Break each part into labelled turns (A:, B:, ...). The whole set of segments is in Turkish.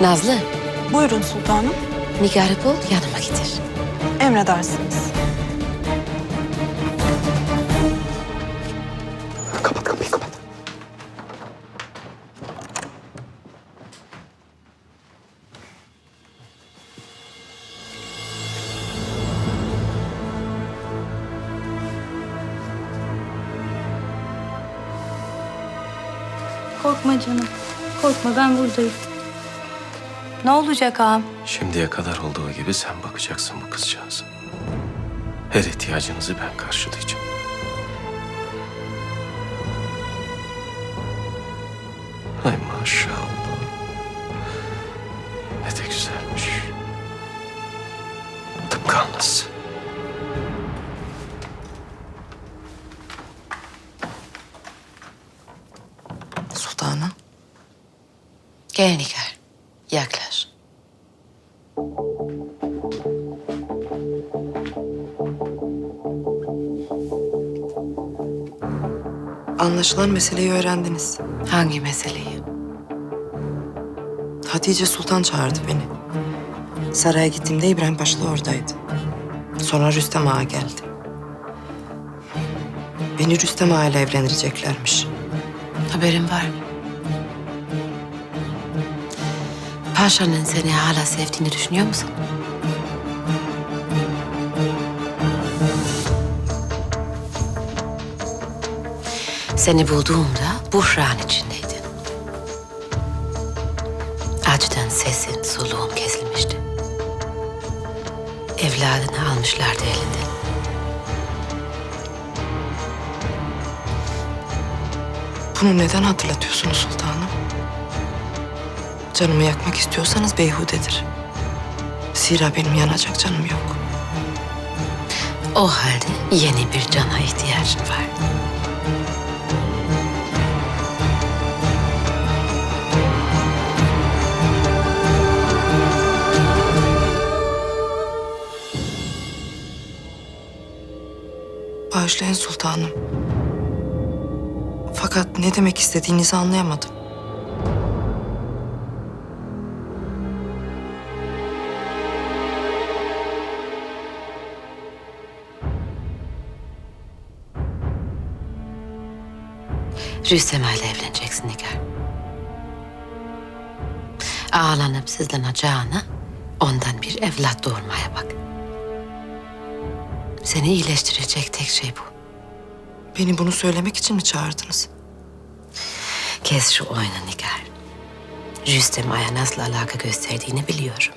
A: Nazlı,
B: Buyurun sultanım.
A: Nigar'ı bul yanıma getir.
B: Emredersiniz.
C: Kapat kapıyı kapat.
D: Korkma canım. Korkma ben buradayım. Ne olacak ağam?
E: Şimdiye kadar olduğu gibi sen bakacaksın bu kızcağıza. Her ihtiyacınızı ben karşılayacağım. Ay maşallah. Ne de güzelmiş. Tıpkı anası.
A: Sultanım. Gel Nigar, yaklaş.
F: Anlaşılan meseleyi öğrendiniz.
A: Hangi meseleyi?
F: Hatice Sultan çağırdı beni. Saraya gittiğimde İbrahim Paşa da oradaydı. Sonra Rüstem Ağa geldi. Beni Rüstem Ağa ile evlendireceklermiş.
A: Haberin var mı? Paşa'nın seni hala sevdiğini düşünüyor musun? Seni bulduğumda buhran içindeydin. Acıdan sesin, soluğun kesilmişti. Evladını almışlardı elinden.
F: Bunu neden hatırlatıyorsunuz sultanım? Canımı yakmak istiyorsanız beyhudedir. Zira benim yanacak canım yok.
A: O halde yeni bir cana ihtiyacın var.
F: Bağışlayın sultanım. Fakat ne demek istediğinizi anlayamadım.
A: Rüstem ile evleneceksin Nigar. Ağlanıp sızlanacağına ondan bir evlat doğurmaya bak. Seni iyileştirecek tek şey bu.
F: Beni bunu söylemek için mi çağırdınız?
A: Kes şu oyunu Nigar. Rüstem Aya nasıl alaka gösterdiğini biliyorum.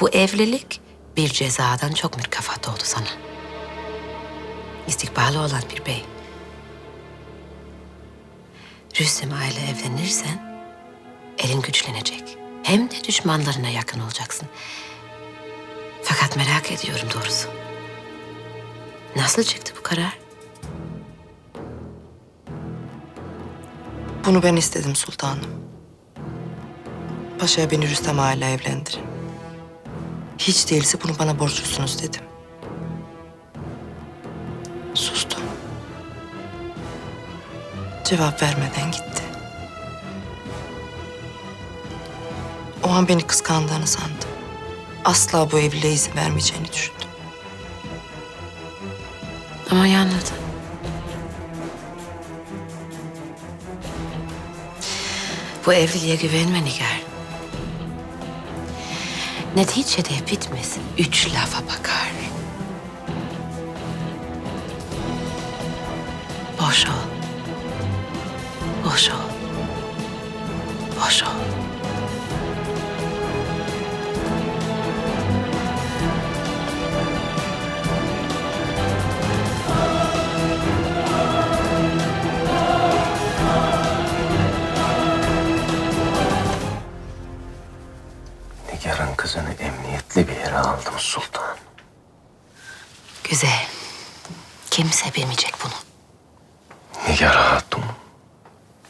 A: Bu evlilik bir cezadan çok mükafat oldu sana. İstikbali olan bir bey. Rüstem ile evlenirsen elin güçlenecek. Hem de düşmanlarına yakın olacaksın. Fakat merak ediyorum doğrusu. Nasıl çıktı bu karar?
F: Bunu ben istedim sultanım. Paşa'ya beni Rüstem Ağa evlendirin. Hiç değilse bunu bana borçlusunuz dedim. Sustu. Cevap vermeden gitti. O an beni kıskandığını sandım. Asla bu evliliğe izin vermeyeceğini düşündüm.
A: Ama yanıldı. Bu evliliğe güvenme Nigar. Neticede bitmez. Üç lafa bakar. Boş ol.
E: Nigar'ın kızını emniyetli bir yere aldım sultan.
A: Güzel. Kimse bilmeyecek bunu.
E: Nigar Hatun.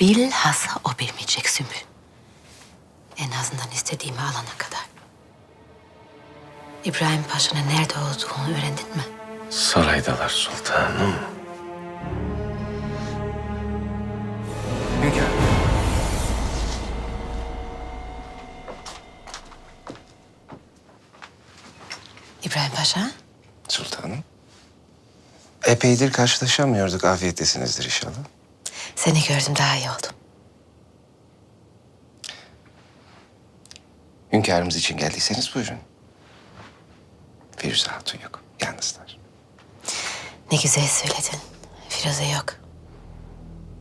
A: Bilhassa o bilmeyecek Sümbül. En azından istediğimi alana kadar. İbrahim Paşa'nın nerede olduğunu öğrendin mi?
E: Saraydalar sultanım.
A: Paşa,
E: Sultanım. Epeydir karşılaşamıyorduk. Afiyettesinizdir inşallah.
A: seni gördüm daha iyi oldum.
E: Hünkârımız için geldiyseniz buyurun. Firuze Hatun yok. Yalnızlar.
A: Ne güzel söyledin. Firuze yok.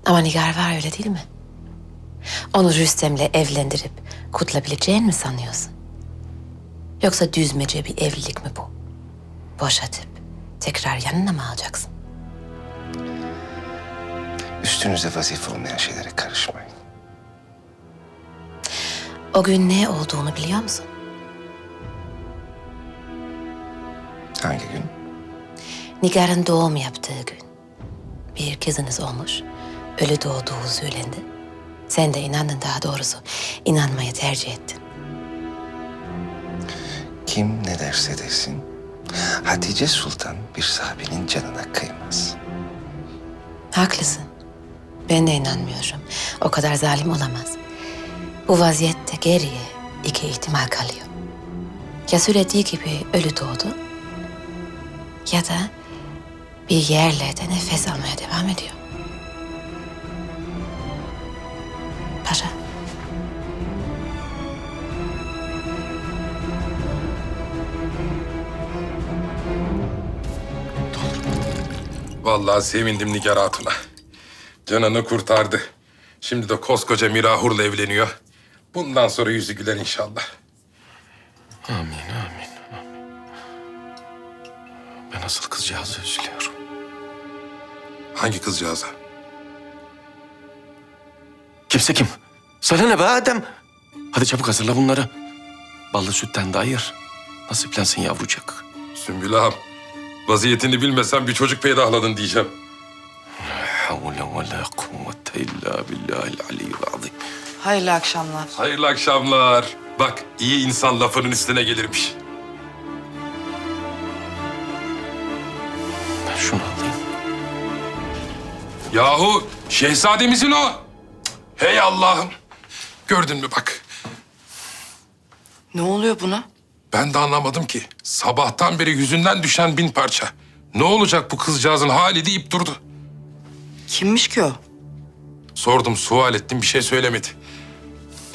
A: Ama Nigar var öyle değil mi? Onu Rüstem'le evlendirip kutlayabileceğin mi sanıyorsun? Yoksa düzmece bir evlilik mi bu? Boşatıp tekrar yanına mı alacaksın?
E: Üstünüze vazife olmayan şeylere karışmayın.
A: O gün ne olduğunu biliyor musun?
E: Hangi gün?
A: Nigar'ın doğum yaptığı gün. Bir kızınız olmuş. Ölü doğduğu söylendi. Sen de inandın daha doğrusu. İnanmayı tercih ettin.
E: Kim ne derse desin. Hatice Sultan bir sahabenin canına kıymaz.
A: Haklısın. Ben de inanmıyorum. O kadar zalim olamaz. Bu vaziyette geriye iki ihtimal kalıyor. Ya söylediği gibi ölü doğdu ya da bir yerlerde nefes almaya devam ediyor.
C: Vallahi sevindim Nigar Hatun'a. Canını kurtardı. Şimdi de koskoca Mirahur'la evleniyor. Bundan sonra yüzü güler inşallah.
E: Amin, amin, amin. Ben asıl kızcağızı üzülüyorum.
C: Hangi kızcağıza?
E: Kimse kim? Sana ne be Adem? Hadi çabuk hazırla bunları. Ballı sütten de ayır. Nasiplensin yavrucak.
C: Sümbül ağam. Vaziyetini bilmesen bir çocuk peydahladın diyeceğim.
E: Havle ve la kuvvete illa billahil aliyyil azim.
F: Hayırlı akşamlar.
C: Hayırlı akşamlar. Bak iyi insan lafının üstüne gelirmiş.
E: Ben şunu alayım.
C: Yahu şehzademizin o. Cık, Hey Allah'ım. Gördün mü bak.
F: Ne oluyor buna?
C: Ben de anlamadım ki. Sabahtan beri yüzünden düşen bin parça. Ne olacak bu kızcağızın hali deyip durdu.
F: Kimmiş ki o?
C: Sordum, sual ettim, bir şey söylemedi.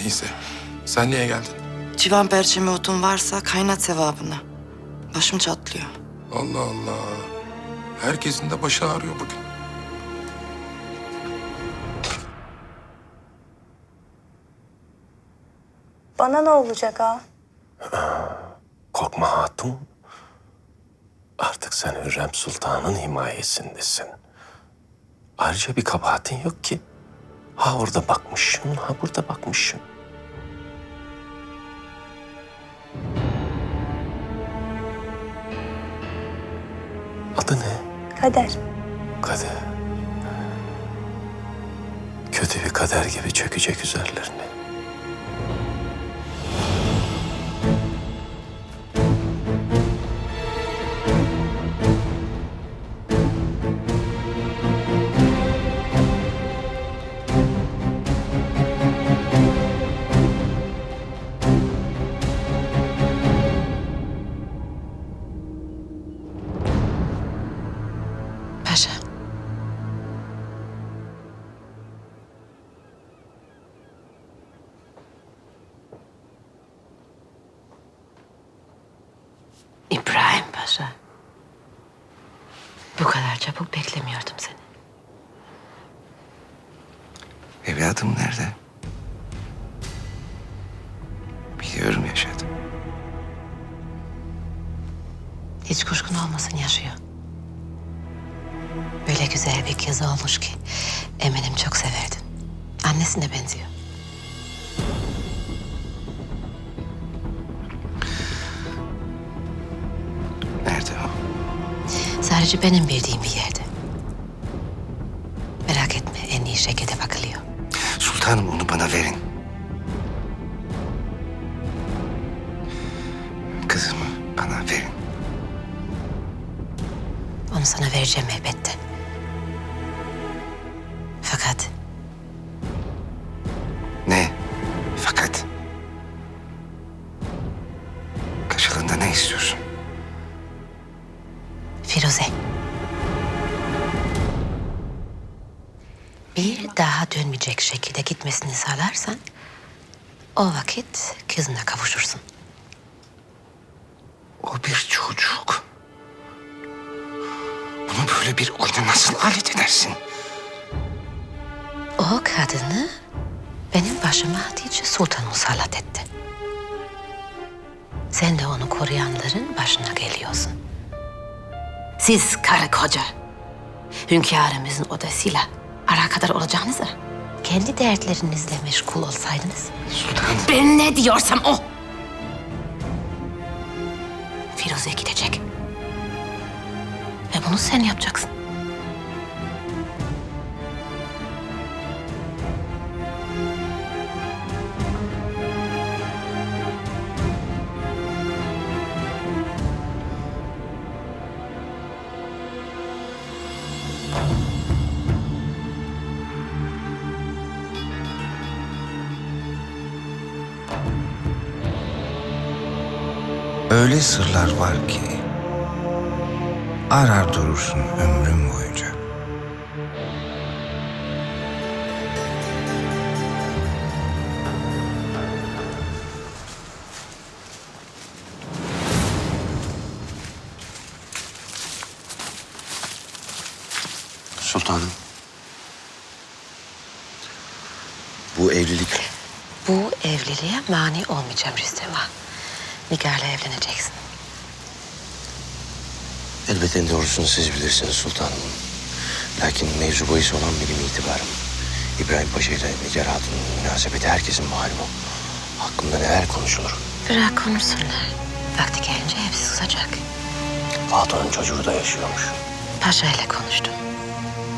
C: Neyse, sen niye geldin?
F: Civan perçemi otun varsa kaynat sevabını. Başım çatlıyor.
C: Allah Allah. Herkesin de başı ağrıyor bugün.
D: Bana ne olacak ha?
E: Korkma hatun. Artık sen Hürrem Sultan'ın himayesindesin. Ayrıca bir kabahatin yok ki. Ha orada bakmışsın, ha burada bakmışsın. Adı ne?
D: Kader.
E: Kader. Kötü bir kader gibi çökecek üzerlerine.
A: Bu kadar çabuk beklemiyordum seni.
E: Evladım nerede? Biliyorum yaşadı.
A: Hiç kuşkun olmasın yaşıyor. Böyle güzel bir kız olmuş ki eminim çok severdin. Annesine benziyor. Sadece benim bildiğim bir yerde. Merak etme en iyi şekilde bakılıyor.
E: Sultanım onu bana verin. Kızımı bana verin.
A: Onu sana vereceğim elbette. Şekilde gitmesini sağlarsan o vakit kızına kavuşursun.
G: O bir çocuk. Bunu böyle bir oyuna nasıl alet edersin?
A: O kadını benim başıma Hatice Sultan musallat etti. Sen de onu koruyanların başına geliyorsun. Siz karı koca, hünkârımızın odasıyla alakadar olacağınıza kendi dertlerinizle meşgul olsaydınız.
G: Sultanım.
A: Ben ne diyorsam o. Firuze gidecek. Ve bunu sen yapacaksın.
H: Öyle sırlar var ki arar durursun ömrün boyunca.
G: Sultanım. Bu evlilik
A: Bu evliliğe mani olmayacağım Rüstem Ağa. Nigar'la evleneceksin.
G: elbette en doğrusunu siz bilirsiniz sultanım. Lakin mevzu bahis olan benim itibarım. İbrahim Paşa ile Nigar Hatun'un münasebeti herkesin malumu. Hakkında neler konuşulur?
A: Bırak konuşsunlar. Vakti gelince hepsi susacak.
G: Hatun'un çocuğu da yaşıyormuş.
A: Paşa ile konuştum.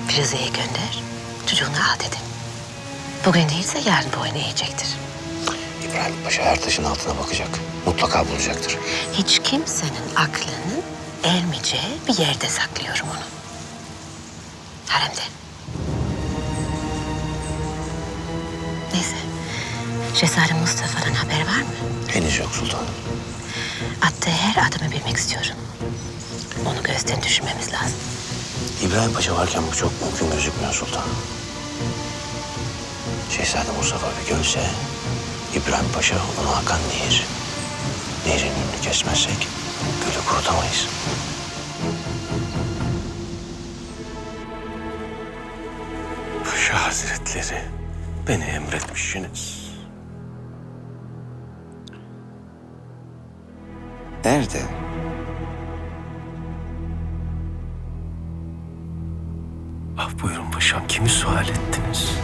A: Firuze'yi gönder, çocuğunu al dedim. Bugün değilse yarın boyun eğecektir.
G: İbrahim Paşa her taşın altına bakacak. Mutlaka bulacaktır.
A: Hiç kimsenin aklının ermeyeceği bir yerde saklıyorum onu. Haremde. Neyse. Şehzade Mustafa'dan haber var mı?
G: Henüz yok sultanım.
A: Attığı her adımı bilmek istiyorum. Onu gözden düşürmemiz lazım.
G: İbrahim Paşa varken bu çok mümkün gözükmüyor sultanım. Şehzade Mustafa bir görse İbrahim Paşa onu akan nehir. Nehrin önünü kesmezsek gölü kurutamayız. Paşa Hazretleri beni emretmişsiniz.
H: Nerede?
G: Ah buyurun paşam kimi sual ettiniz?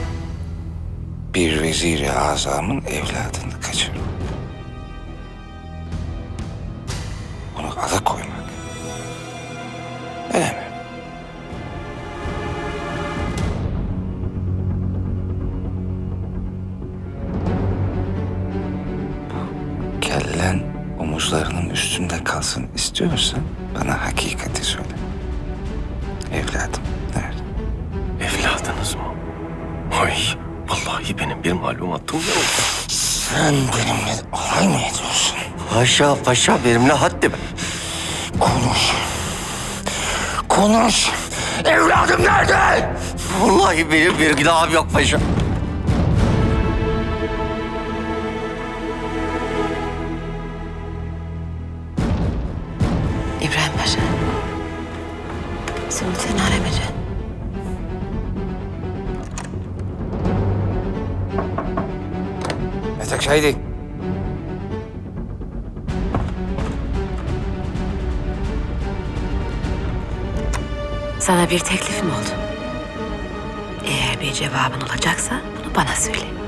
H: Bir veziri azamın evladını kaçırmak. Onu alıkoymak. Öyle mi? Bu kellen omuzlarının üstünde kalsın istiyorsan bana hakikati söyle. Evladım nerede?
G: Evladınız mı? Ay vallahi benim bir malumatım yok.
H: Sen benimle alay mı ediyorsun?
G: Paşa paşa benimle haddim.
H: Konuş. Konuş. Evladım nerede?
G: Vallahi benim bir günahım yok paşa.
A: İbrahim Paşa. Sultan Haremece.
H: Metek haydi.
A: Sana bir teklifim oldu. Eğer bir cevabın olacaksa bunu bana söyle.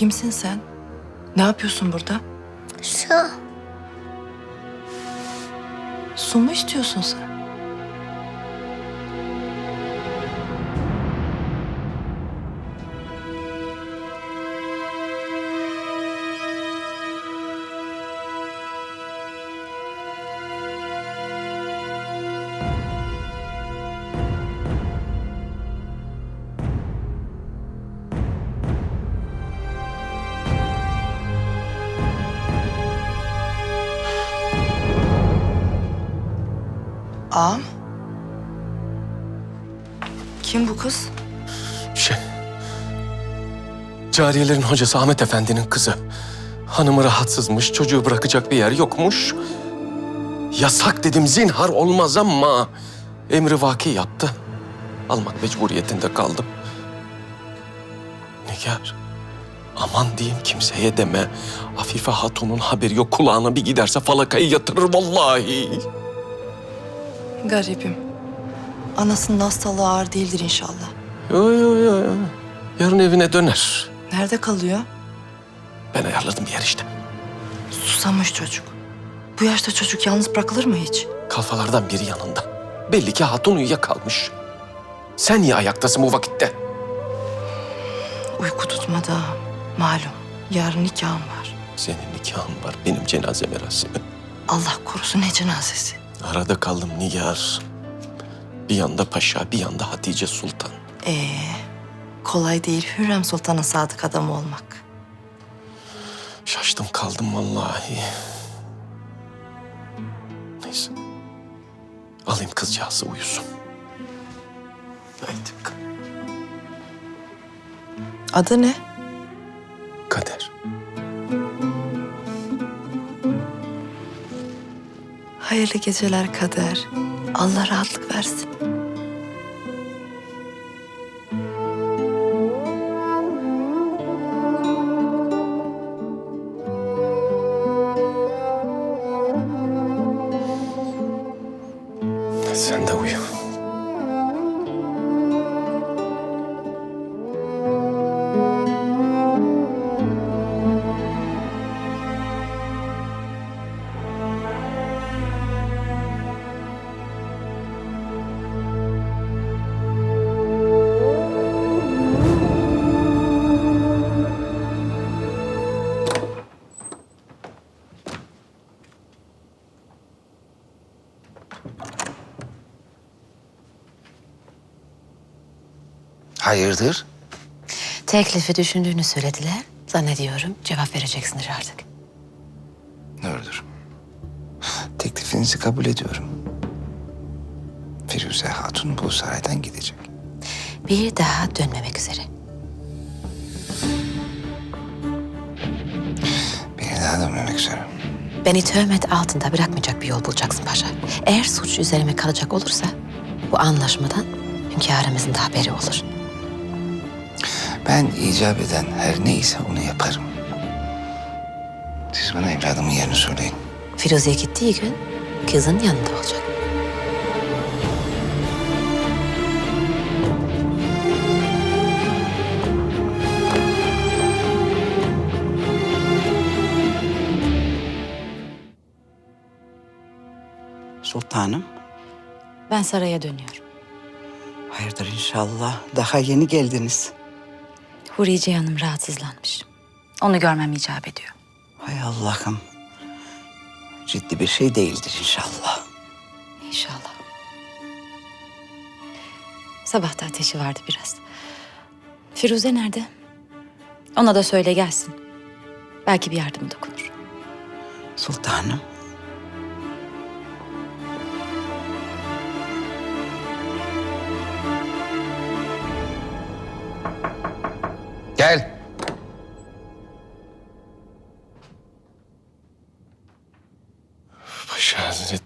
F: Kimsin sen? Ne yapıyorsun burada?
H: Su.
F: Su mu istiyorsun sen? Ağam. Kim bu kız?
E: Şey... Cariyelerin hocası Ahmet Efendi'nin kızı. Hanımı rahatsızmış, çocuğu bırakacak bir yer yokmuş. Yasak dedim, zinhar olmaz ama... Emri vaki yaptı. Almak mecburiyetinde kaldım. Nigar, aman diyeyim kimseye deme. Afife Hatun'un haberi yok, kulağına bir giderse falakayı yatırır vallahi.
F: Garibim. Anasının hastalığı ağır değildir inşallah.
E: Yo yo yo. yo. Yarın evine döner.
F: Nerede kalıyor?
E: Ben ayarladım bir yer işte.
F: Susamış çocuk. Bu yaşta çocuk yalnız bırakılır mı hiç?
E: Kalfalardan biri yanında. Belli ki hatun uyuyakalmış. Sen niye ayaktasın bu vakitte?
F: Uyku tutmadı. Malum. Yarın nikahım var.
E: Senin nikahın var, benim cenaze merasimi.
F: Allah korusun ne cenazesi.
E: Arada kaldım Nigar. Bir yanda paşa, bir yanda Hatice Sultan.
F: Ee, kolay değil Hürrem Sultan'ın sadık adamı olmak.
E: Şaştım kaldım vallahi. Neyse. Alayım kızcağızı uyusun. Haydi.
F: Adı ne? Hayırlı geceler kader. Allah rahatlık versin.
E: Sen de uyu.
H: Hayırdır?
A: Teklifi düşündüğünü söylediler. Zannediyorum cevap vereceksindir artık.
H: Doğrudur. Teklifinizi kabul ediyorum. Firuze Hatun bu saraydan gidecek.
A: Bir daha dönmemek üzere.
H: Beni daha dönmemek üzere.
A: Beni töhmet altında bırakmayacak bir yol bulacaksın paşa. Eğer suç üzerime kalacak olursa bu anlaşmadan hünkârımızın da haberi olur.
H: Ben icap eden her neyse onu yaparım. Siz bana evladımın yerini söyleyin.
A: Firuze gittiği gün kızın yanında olacak.
I: Sultanım,
D: Ben saraya dönüyorum.
I: hayırdır inşallah. Daha yeni geldiniz.
D: Huriye Hanım rahatsızlanmış. Onu görmem icap ediyor.
I: Hay Allah'ım. Ciddi bir şey değildir inşallah.
D: İnşallah. Sabah da ateşi vardı biraz. Firuze nerede? Ona da söyle gelsin. Belki bir yardım dokunur.
I: Sultanım,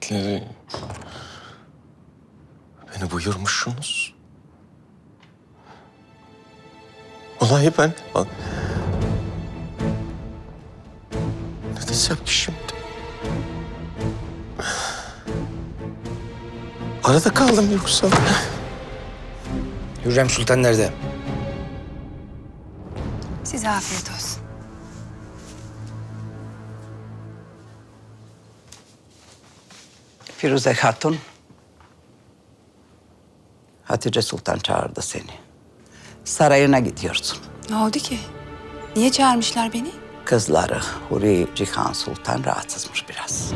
E: Hazretleri. Beni buyurmuşsunuz. Olayı ben... Ne desem ki şimdi? Arada kaldım yoksa.
H: Hürrem Sultan nerede?
J: Size afiyet olsun.
I: Firuze Hatun. Hatice Sultan çağırdı seni. Sarayına gidiyorsun.
B: Ne oldu ki? Niye çağırmışlar beni?
I: Kızları Huri Cihan Sultan rahatsızmış biraz.